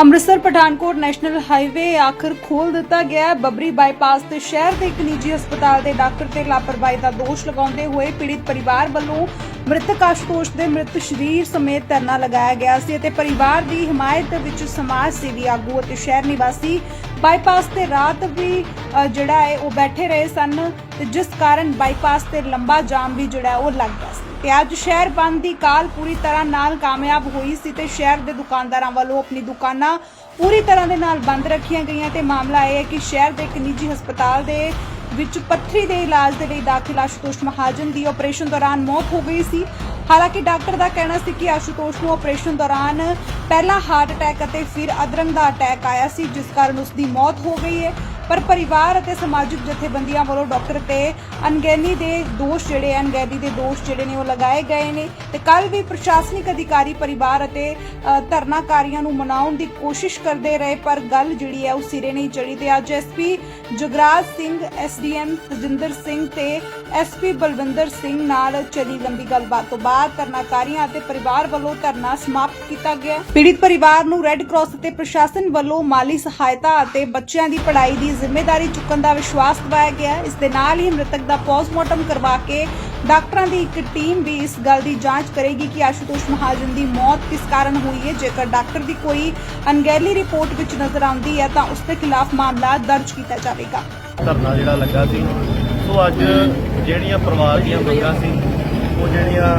Amritsar Pathankot national highway ਆਖਰ ਖੋਲ ਦਿੱਤਾ ਗਿਆ ਬੱਬਰੀ ਬਾਈਪਾਸ ਤੇ ਸ਼ਹਿਰ ਦੇ ਇੱਕ ਨਿੱਜੀ ਹਸਪਤਾਲ ਦੇ ਡਾਕਟਰ ਤੇ ਲਾਪਰਵਾਹੀ ਦਾ ਦੋਸ਼ ਲਗਾਉਂਦੇ ਹੋਏ ਪੀੜਿਤ ਪਰਿਵਾਰ ਵੱਲੋਂ ਮ੍ਰਿਤਕ ਆਸ਼ੂਤੋਸ਼ ਦੇ ਮ੍ਰਿਤ ਸ਼ਰੀਰ ਸਮੇਤ ਧਰਨਾ ਲਗਾਇਆ ਗਿਆ ਸੀ ਅਤੇ ਪਰਿਵਾਰ ਦੀ ਹਮਾਇਤ ਵਿੱਚ ਸਮਾਜ ਸੇਵੀ ਆਗੂ ਅਤੇ ਸ਼ਹਿਰ ਨਿਵਾਸੀ ਬਾਈਪਾਸ ਤੇ ਰਾਤ ਵੀ ਜਿਹੜਾ ਹੈ, ਉਹ ਬੈਠੇ ਰਹੇ ਸਨ ਤੇ ਜਿਸ ਕਾਰਨ ਬਾਈਪਾਸ ਤੇ ਲੰਬਾ ਜਾਮ ਵੀ ਜਿਹੜਾ ਉਹ ਲੱਗ ਗਿਆ ਸੀ। ਤੇ ਅੱਜ ਸ਼ਹਿਰ ਬੰਦ ਦੀ ਕਾਲ ਪੂਰੀ ਤਰ੍ਹਾਂ ਨਾਲ ਕਾਮਯਾਬ ਹੋਈ ਸੀ ਤੇ ਸ਼ਹਿਰ ਦੇ ਦੁਕਾਨਦਾਰਾਂ ਵੱਲੋਂ ਆਪਣੀ ਦੁਕਾਨਾਂ ਪੂਰੀ ਤਰ੍ਹਾਂ ਦੇ ਨਾਲ ਬੰਦ ਰੱਖੀਆਂ ਗਈਆਂ ਤੇ ਮਾਮਲਾ ਇਹ ਹੈ ਕਿ ਸ਼ਹਿਰ ਦੇ ਇੱਕ ਨਿੱਜੀ ਹਸਪਤਾਲ ਦੇ ਵਿੱਚ ਪੱਥਰੀ ਦੇ ਇਲਾਜ ਦੇ ਲਈ ਦਾਖਲ ਆਸ਼ੂਤੋਸ਼ ਮਹਾਜਨ ਦੀ ਆਪਰੇਸ਼ਨ ਦੌਰਾਨ ਮੌਤ ਹੋ ਗਈ ਸੀ। ਹਾਲਾਂਕਿ ਡਾਕਟਰ ਦਾ ਕਹਿਣਾ ਸੀ ਕਿ ਆਸ਼ੂਤੋਸ਼ ਨੂੰ ਆਪਰੇਸ਼ਨ ਦੌਰਾਨ ਪਹਿਲਾ ਹਾਰਟ ਅਟੈਕ ਅਤੇ ਫਿਰ ਅਧਰੰਗ ਦਾ ਅਟੈਕ ਆਇਆ ਸੀ, ਜਿਸ ਕਾਰਨ ਉਸ ਦੀ ਮੌਤ ਹੋ ਗਈ ਹੈ। ਪਰ ਪਰਿਵਾਰ ਅਤੇ ਸਮਾਜਿਕ ਜਥੇਬੰਦੀਆਂ ਵੱਲੋਂ ਡਾਕਟਰ ਤੇ ਅਣਗਹਿਲੀ ਦੇ ਦੋਸ਼ ਜਿਹੜੇ ਅਣਗਹਿਲੀ ਦੇ ਦੋਸ਼ ਜਿਹੜੇ ਨੇ ਉਹ ਲਗਾਏ ਗਏ ਨੇ ਤੇ ਕੱਲ ਵੀ ਪ੍ਰਸ਼ਾਸਨਿਕ ਅਧਿਕਾਰੀ ਪਰਿਵਾਰ ਅਤੇ ਧਰਨਾਕਾਰੀਆਂ ਨੂੰ ਮਨਾਉਣ ਦੀ ਕੋਸ਼ਿਸ਼ ਕਰਦੇ ਰਹੇ, ਪਰ ਗੱਲ ਜਿਹੜੀ ਹੈ ਉਹ ਸਿਰੇ ਨਹੀਂ ਚੜੀ ਤੇ ਅੱਜ ਐਸਪੀ ਜੁਗਰਾਜ ਸਿੰਘ ਐਸਡੀਐਮ ਤਜਿੰਦਰ ਸਿੰਘ ਤੇ ਐਸਪੀ ਬਲਵਿੰਦਰ ਸਿੰਘ ਨਾਲ ਚਲੀ ਲੰਬੀ ਗੱਲਬਾਤ ਤੋਂ ਬਾਅਦ ਧਰਨਾਕਾਰੀਆਂ ਅਤੇ ਪਰਿਵਾਰ ਵੱਲੋਂ ਧਰਨਾ ਸਮਾਪਤ ਕੀਤਾ ਗਿਆ। ਪੀੜਿਤ ਪਰਿਵਾਰ ਨੂੰ ਰੈੱਡ ਕਰਾਸ ਅਤੇ ਪ੍ਰਸ਼ਾਸਨ ਵੱਲੋਂ ਮਾਲੀ ਸਹਾਇਤਾ ਅਤੇ ਬੱਚਿਆਂ ਦੀ ਪੜ੍ਹਾਈ ਦੀ ਜ਼ਿੰਮੇਵਾਰੀ ਚੁੱਕਣ ਦਾ ਵਿਸ਼ਵਾਸ ਦਿਵਾਇਆ ਗਿਆ ਹੈ। ਇਸ ਦੇ ਨਾਲ ਹੀ ਮ੍ਰਿਤਕ ਦਾ ਪੋਸਟਮਾਰਟਮ ਕਰਵਾ ਕੇ ਡਾਕਟਰਾਂ ਦੀ ਇੱਕ ਟੀਮ ਵੀ ਇਸ ਗੱਲ ਦੀ ਜਾਂਚ ਕਰੇਗੀ ਕਿ ਆਸ਼ੂਤੋਸ਼ ਮਹਾਜਨ ਦੀ ਮੌਤ ਕਿਸ ਕਾਰਨ ਹੋਈ ਹੈ। ਜੇਕਰ ਡਾਕਟਰ ਦੀ ਕੋਈ ਅਣਗਹਿਲੀ ਰਿਪੋਰਟ ਵਿੱਚ ਨਜ਼ਰ ਆਉਂਦੀ ਹੈ ਤਾਂ ਉਸ ਦੇ ਖਿਲਾਫ ਮਾਮਲਾ ਦਰਜ ਕੀਤਾ ਜਾਵੇਗਾ। ਧਰਨਾ ਜਿਹੜਾ ਲੱਗਾ ਸੀ, ਸੋ ਅੱਜ ਜਿਹੜੀਆਂ ਪਰਿਵਾਰ ਦੀਆਂ ਮੰਗਾਂ ਸੀ, ਉਹ ਜਿਹੜੀਆਂ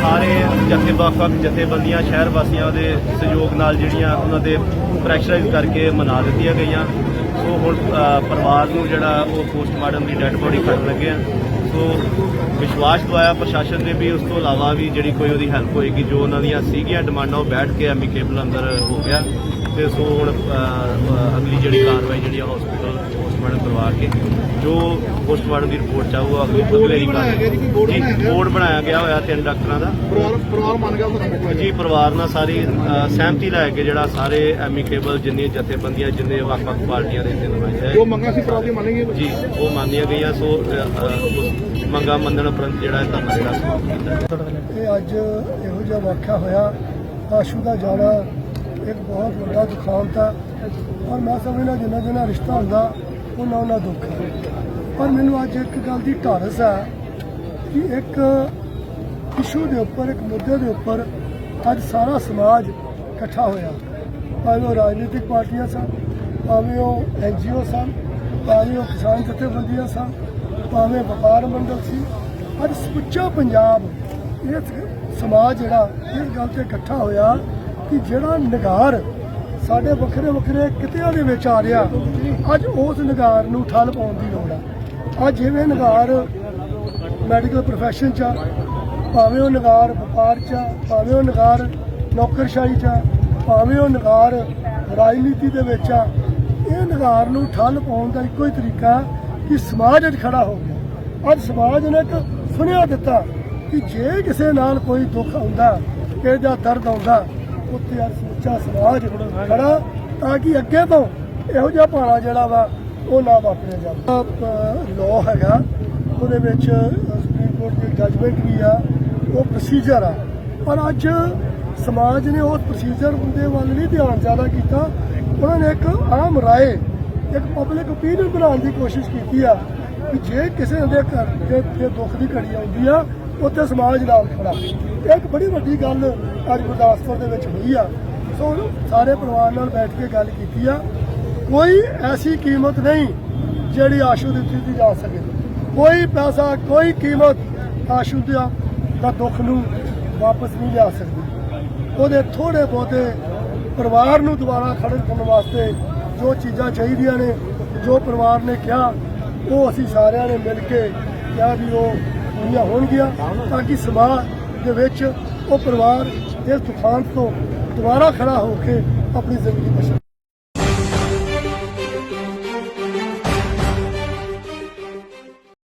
ਸਾਰੇ ਜਥੇ ਜਥੇਬੰਦੀਆਂ, ਸ਼ਹਿਰ ਵਾਸੀਆਂ ਦੇ ਸਹਿਯੋਗ ਨਾਲ ਜਿਹੜੀਆਂ ਉਹਨਾਂ ਦੇ ਪ੍ਰੈਸ਼ਰਾਈਜ਼ ਕਰਕੇ ਮਨਾ ਦਿੱਤੀਆਂ ਗਈਆਂ। ਸੋ ਹੁਣ ਪਰਿਵਾਰ ਨੂੰ ਜਿਹੜਾ ਉਹ ਪੋਸਟਮਾਰਟਮ ਦੀ ਡੈੱਡ ਬੋਡੀ ਕੱਢ ਲੱਗੇ ਆ। ਸੋ ਵਿਸ਼ਵਾਸ ਦਵਾਇਆ ਪ੍ਰਸ਼ਾਸਨ ਨੇ ਵੀ, ਉਸ ਤੋਂ ਇਲਾਵਾ ਵੀ ਜਿਹੜੀ ਕੋਈ ਉਹਦੀ ਹੈਲਪ ਹੋਏਗੀ, ਜੋ ਉਹਨਾਂ ਦੀਆਂ ਸੀਗੀਆਂ, ਡਿਮਾਂਡਾਂ, ਉਹ ਬੈਠ ਕੇ ਐਮੀ ਕੇਬਲ ਅੰਦਰ ਹੋ ਗਿਆ। ਤੇ ਸੋ ਹੁਣ ਅਗਲੀ ਜਿਹੜੀ ਕਾਰਵਾਈ ਜਿਹੜੀ ਆ ਹਸਪੀਟਲ ਪੋਸਟਮਾਰਟਮ ਕਰਵਾ ਕੇ ਜੋ ਪੋਸਟਮਾਰਟਮ ਦੀ ਰਿਪੋਰਟ ਚਾਹੂਗਾ ਅਗਲੀ ਅਗਲੇ ਦੀ? ਬੋਰਡ ਬਣਾਇਆ ਗਿਆ ਹੋਇਆ ਤਿੰਨ ਡਾਕਟਰਾਂ ਦਾ। ਪਰਿਵਾਰ ਮੰਨ ਗਿਆ ਤੁਹਾਨੂੰ ਜੀ? ਪਰਿਵਾਰ ਨਾਲ ਸਾਰੀ ਸਹਿਮਤੀ ਲੈ ਕੇ ਜਿਹੜਾ ਸਾਰੇ ਐਮੀਕੇਬਲ ਜਿੰਨੇ ਜਥੇਬੰਦੀਆਂ ਜਿੰਨੇ ਵੱਖ-ਵੱਖ ਪਾਰਟੀਆਂ ਦੇ ਇੱਥੇ ਨੁਮਾਇੰਦੇ ਜੋ ਮੰਗਾਂ ਸੀ ਪਰਿਵਾਰ ਦੀ ਮੰਨੇਗੇ ਜੀ ਉਹ ਮੰਨੀਆਂ ਗਈਆਂ ਸੋ ਮੰਗਾਂ ਮੰਨਣ ਉਪਰੰਤ ਜਿਹੜਾ ਇਹ ਧਰਨਾ ਜਿਹੜਾ ਇਹ ਅੱਜ ਇਹੋ ਜਿਹਾ ਵਾਕਿਆ ਹੋਇਆ ਆਸ਼ੂ ਦਾ ਜਾਣਾ ਇੱਕ ਬਹੁਤ ਵੱਡਾ ਦੁਖਾਂਤ ਹੈ ਔਰ ਮੈਂ ਸਮਝਦਾ ਜਿੰਨਾ ਜਿੰਨਾ ਰਿਸ਼ਤਾ ਹੁੰਦਾ ਉਹਨਾਂ ਉਹਨਾਂ ਦੁੱਖ ਹੈ। ਪਰ ਮੈਨੂੰ ਅੱਜ ਇੱਕ ਗੱਲ ਦੀ ਢਾਰਸ ਹੈ ਕਿ ਇੱਕ ਇਸ਼ੂ ਦੇ ਉੱਪਰ, ਇੱਕ ਮੁੱਦੇ ਦੇ ਉੱਪਰ ਅੱਜ ਸਾਰਾ ਸਮਾਜ ਇਕੱਠਾ ਹੋਇਆ। ਭਾਵੇਂ ਉਹ ਰਾਜਨੀਤਿਕ ਪਾਰਟੀਆਂ ਸਨ, ਭਾਵੇਂ ਉਹ ਐਨਜੀਓ ਸਨ, ਭਾਵੇਂ ਉਹ ਕਿਸਾਨ ਜਥੇਬੰਦੀਆਂ ਸਨ, ਭਾਵੇਂ ਵਪਾਰ ਮੰਡਲ ਸੀ, ਅੱਜ ਸੁੱਚਾ ਪੰਜਾਬ ਇਸ ਸਮਾਜ ਜਿਹੜਾ ਇਸ ਗੱਲ ਤੇ ਇਕੱਠਾ ਹੋਇਆ ਕਿ ਜਿਹੜਾ ਨਿਗਾਰ ਸਾਡੇ ਵੱਖਰੇ ਵੱਖਰੇ ਕਿਤਿਆਂ ਦੇ ਵਿੱਚ ਆ ਰਿਹਾ ਅੱਜ ਉਸ ਨਿਗਾਰ ਨੂੰ ਠੱਲ ਪਾਉਣ ਦੀ ਲੋੜ ਆ। ਅੱਜ ਜਿਵੇਂ ਨਿਗਾਰ ਮੈਡੀਕਲ ਪ੍ਰੋਫੈਸ਼ਨ ਚ ਆ, ਭਾਵੇਂ ਉਹ ਨਿਗਾਰ ਵਪਾਰ ਚ ਆ, ਭਾਵੇਂ ਉਹ ਨਿਗਾਰ ਨੌਕਰਸ਼ਾਹੀ ਚ ਆ, ਭਾਵੇਂ ਉਹ ਨਿਗਾਰ ਰਾਜਨੀਤੀ ਦੇ ਵਿੱਚ ਆ ਇਹ ਨਿਗਾਰ ਨੂੰ ਠੱਲ ਪਾਉਣ ਦਾ ਇੱਕੋ ਹੀ ਤਰੀਕਾ ਕਿ ਸਮਾਜ ਅੱਜ ਖੜਾ ਹੋ ਗਿਆ। ਅੱਜ ਸਮਾਜ ਨੇ ਇੱਕ ਸੁਨੇਹਾ ਦਿੱਤਾ ਕਿ ਜੇ ਕਿਸੇ ਨਾਲ ਕੋਈ ਦੁੱਖ ਆਉਂਦਾ ਕਿਸੇ ਦਾ ਦਰਦ ਆਉਂਦਾ ਉੱਥੇ ਅੱਜ ਸਮੁੱਚਾ ਸਮਾਜ ਖੜਾ ਤਾਂ ਕਿ ਅੱਗੇ ਤੋਂ ਇਹੋ ਜਿਹਾ ਭਾਣਾ ਜਿਹੜਾ ਵਾ ਉਹ ਨਾ ਵਾਪਰਿਆ ਜਾਵੇ। ਲਾਅ ਹੈਗਾ, ਉਹਦੇ ਵਿੱਚ ਸੁਪਰੀਮ ਕੋਰਟ ਦੀ ਜੱਜਮੈਂਟ ਵੀ ਆ, ਉਹ ਪ੍ਰੋਸੀਜਰ ਆ। ਪਰ ਅੱਜ ਸਮਾਜ ਨੇ ਉਹ ਪ੍ਰੋਸੀਜਰ ਦੇ ਵੱਲ ਨਹੀਂ ਧਿਆਨ ਜ਼ਿਆਦਾ ਕੀਤਾ। ਉਹਨਾਂ ਨੇ ਇੱਕ ਆਮ ਰਾਏ, ਇੱਕ ਪਬਲਿਕ ਓਪੀਨੀਅਨ ਬਣਾਉਣ ਦੀ ਕੋਸ਼ਿਸ਼ ਕੀਤੀ ਆ ਕਿ ਜੇ ਕਿਸੇ ਦੇ ਘਰ ਦੇ ਦੇ ਦੁੱਖ ਦੀ ਘੜੀ ਆਉਂਦੀ ਆ ਉੱਥੇ ਸਮਾਜ ਨਾਲ ਖੜਾ। ਇਹ ਇੱਕ ਬੜੀ ਵੱਡੀ ਗੱਲ ਅੱਜ ਗੁਰਦਾਸਪੁਰ ਦੇ ਵਿੱਚ ਹੋਈ ਆ। ਸੋ ਸਾਰੇ ਪਰਿਵਾਰ ਨਾਲ ਬੈਠ ਕੇ ਗੱਲ ਕੀਤੀ ਆ। ਕੋਈ ਐਸੀ ਕੀਮਤ ਨਹੀਂ ਜਿਹੜੀ ਆਸ਼ੂ ਦੀ ਦਿੱਤੀ ਜਾ ਸਕੇ। ਕੋਈ ਪੈਸਾ, ਕੋਈ ਕੀਮਤ ਆਸ਼ੂ ਦਾ ਦਾ ਦੁੱਖ ਨੂੰ ਵਾਪਸ ਨਹੀਂ ਲਿਆ ਸਕਦੀ। ਉਹਦੇ ਥੋੜੇ ਬਹੁਤੇ ਪਰਿਵਾਰ ਨੂੰ ਦੁਬਾਰਾ ਖੜੇ ਕਰਨ ਵਾਸਤੇ ਜੋ ਚੀਜ਼ਾਂ ਚਾਹੀਦੀਆਂ ਨੇ, ਜੋ ਪਰਿਵਾਰ ਨੇ ਕਿਹਾ, ਉਹ ਅਸੀਂ ਸਾਰਿਆਂ ਨੇ ਮਿਲ ਕੇ ਕਿਹਾ ਵੀ ਉਹ ਮੁਹੱਈਆ ਹੋਣਗੀਆਂ ਤਾਂ ਕਿ ਸਮਾਜ ਦੇ ਵਿੱਚ ਉਹ ਪਰਿਵਾਰ ਇਸ ਤੂਫਾਨ ਤੋਂ ਦੁਬਾਰਾ ਖੜਾ ਹੋ ਕੇ ਆਪਣੀ ਜ਼ਿੰਦਗੀ ਬਸਰ